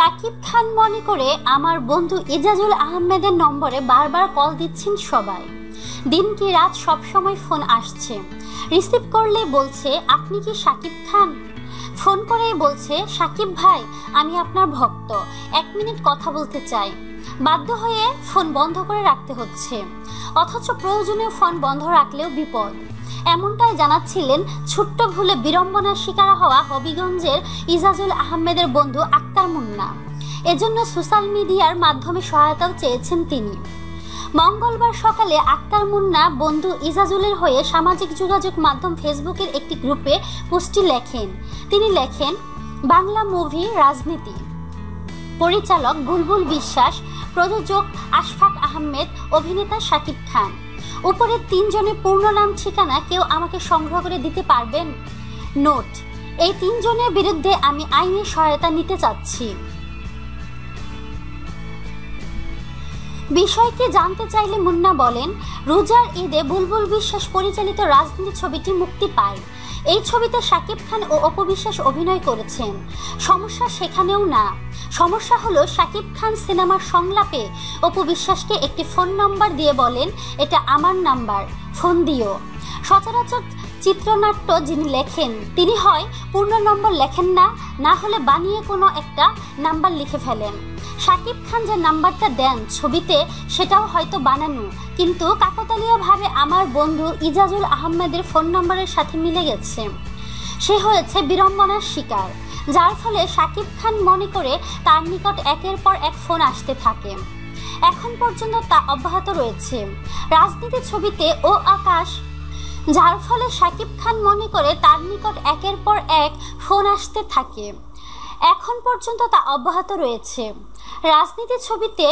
শাকিব খান মনে করে আমার বন্ধু ইজাজুল আহমেদের নম্বরে বারবার কল দিচ্ছেন সবাই। দিন কি রাত সব সময় ফোন আসছে। রিসিভ করলে বলছে, আপনি কি শাকিব খান? ফোন করেই বলছে সাকিব ভাই, আমি আপনার ভক্ত। এক মিনিট কথা বলতে চাই। বাধ্য হয়ে ফোন বন্ধ করে রাখতে হচ্ছে। অথচ প্রয়োজনীয় ফোন বন্ধ রাখলেও বিপদ। এমনটাই জানাচ্ছিলেন ছোট্ট ভুলে বিড়ম্বনার শিকার হওয়া হবিগঞ্জের ইজাজুল আহমেদের বন্ধু আক্তার মুন্না এজন্য সোশ্যাল মিডিয়ার মাধ্যমে সহায়তাও চেয়েছেন তিনি। মঙ্গলবার সকালে আক্তার মুন্না বন্ধু ইজাজুলের হয়ে সামাজিক যোগাযোগ মাধ্যম ফেসবুকের একটি গ্রুপে পোস্টটি লেখেন। তিনি লেখেন, বাংলা মুভি, রাজনীতি। পরিচালক বুলবুল বিশ্বাস, প্রযোজক আশফাক আহমেদ, অভিনেতা শাকিব খান। উপরের তিনজনের পূর্ণ নাম ঠিকানা কেউ আমাকে সংগ্রহ করে দিতে পারবেন? নোট এই তিনজনের বিরুদ্ধে আমি আইনি সহায়তা নিতে চাচ্ছি। বিষয়টি জানতে চাইলে মুন্না বলেন, রোজার ঈদে বুলবুল বিশ্বাস পরিচালিত রাজনীতি ছবিটি মুক্তি পায়। এই ছবিতে শাকিব খান ও অপবিশ্বাস অভিনয় করেছেন। সমস্যা সেখানেও না। সমস্যা হলো শাকিব খান সিনেমার সংলাপে অপবিশ্বাসকে একটি ফোন নম্বর দিয়ে বলেন, এটা আমার নাম্বার। ফোন দিও সচরাচর চিত্রনাট্য যিনি লেখেন, তিনি হয় পূর্ণ নম্বর লেখেন না না হলে বানিয়ে কোনো একটা নাম্বার লিখে ফেলেন। শাকিব খান যে নাম্বারটা দেন ছবিতে, সেটাও হয়তো বানানো। কিন্তু কাকতালীয়ভাবে আমার বন্ধু ইজাজুল আহমেদের ফোন নম্বরের সাথে মিলে গেছে। সে হয়েছে বিড়ম্বনার শিকার। যার ফলে শাকিব খান মনে করে তার নিকট একের পর এক ফোন আসতে থাকে। এখন পর্যন্ত তা অব্যাহত রয়েছে। রাজনীতি ছবিতে ও আকাশ, যার ফলে শাকিব খান মনে করে তার নিকট একের পর এক ফোন আসতে থাকে। এখন পর্যন্ত তা অব্যাহত রয়েছে। রাজনীতি ছবিতে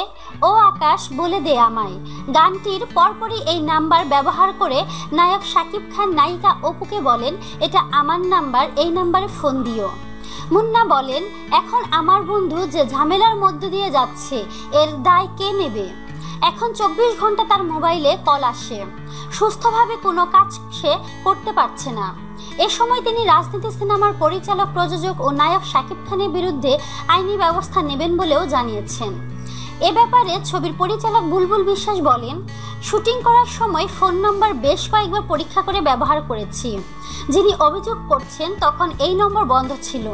ও আকাশ বলে দে আমায়। গানটির পরপরই এই নাম্বার ব্যবহার করে নায়ক শাকিব খান নায়িকা অপুকে বলেন, এটা আমার নাম্বার, এই নাম্বারে ফোন দিও। মুন্না বলেন, এখন আমার বন্ধু যে ঝামেলার মধ্য দিয়ে যাচ্ছে, এর দায় কে নেবে? এখন চব্বিশ ঘণ্টা তার মোবাইলে কল আসে। সুস্থভাবে কোনো কাজ সে করতে পারছে না। এ সময় তিনি রাজনীতি সিনেমার পরিচালক, প্রযোজক ও নায়ক শাকিব খানের বিরুদ্ধে আইনি ব্যবস্থা নেবেন বলেও জানিয়েছেন। এ ব্যাপারে ছবির পরিচালক বুলবুল বিশ্বাস বলেন, শুটিং করার সময় ফোন নম্বর বেশ কয়েকবার পরীক্ষা করে ব্যবহার করেছি। যিনি অভিযোগ করছেন তখন এই নম্বর বন্ধ ছিল।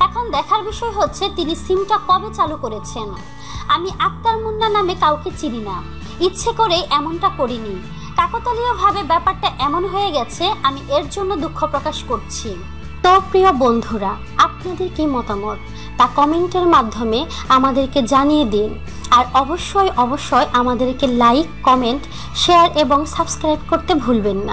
এখন দেখার বিষয় হচ্ছে তিনি সিমটা কবে চালু করেছেন। আমি আক্তার মুন্না নামে কাউকে চিনি না। ইচ্ছে করে এমনটা করিনি। কাকতালীয়ভাবে ব্যাপারটা এমন হয়ে গেছে, আমি এর জন্য দুঃখ প্রকাশ করছি। তো প্রিয় বন্ধুরা, আপনাদের কি মতামত? তা কমেন্টের মাধ্যমে আমাদেরকে জানিয়ে দিন। আর অবশ্যই অবশ্যই আমাদেরকে লাইক, কমেন্ট, শেয়ার এবং সাবস্ক্রাইব করতে ভুলবেন না।